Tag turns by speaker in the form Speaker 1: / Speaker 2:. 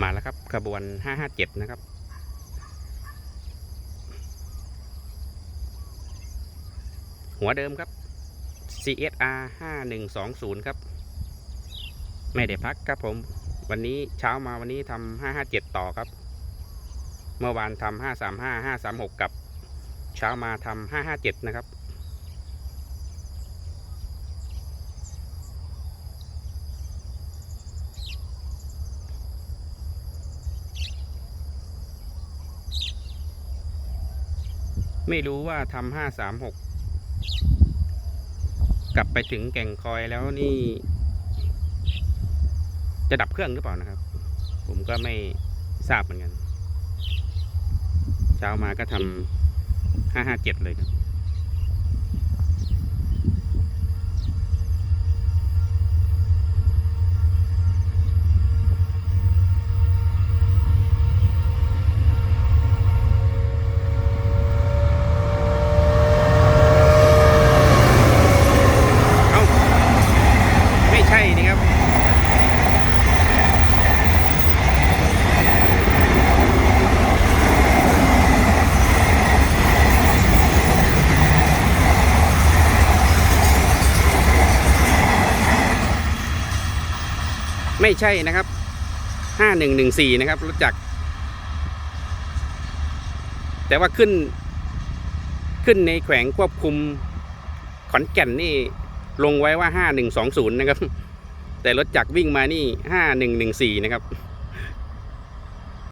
Speaker 1: มาแล้วครับขบวน 557 นะครับ หัวเดิมครับ CSR 5120 ครับ ไม่ได้พักครับผม วันนี้เช้ามาวันนี้ทำ557 ต่อครับ เมื่อวานทำ535 536 กับ เช้ามาทำ557 นะครับ ไม่รู้ว่าทำห้าสามหกกลับไปถึงแก่งคอยแล้วนี่ จะดับเครื่องหรือเปล่านะครับ ผมก็ไม่ทราบเหมือนกัน เช้ามาก็ทำห้าห้าเจ็ดเลยครับ เอ้า ไม่ใช่นี่ครับ ไม่ใช่นะครับห้าหนึ่งหนึ่งสี่นะครับรถจักร แต่ว่าขึ้น ขึ้นในแขวงควบคุมขอนแก่นนี่ลงไว้ว่าห้าหนึ่งสองศูนย์นะครับ แต่รถจักรวิ่งมานี่ห้าหนึ่งหนึ่งสี่นะครับ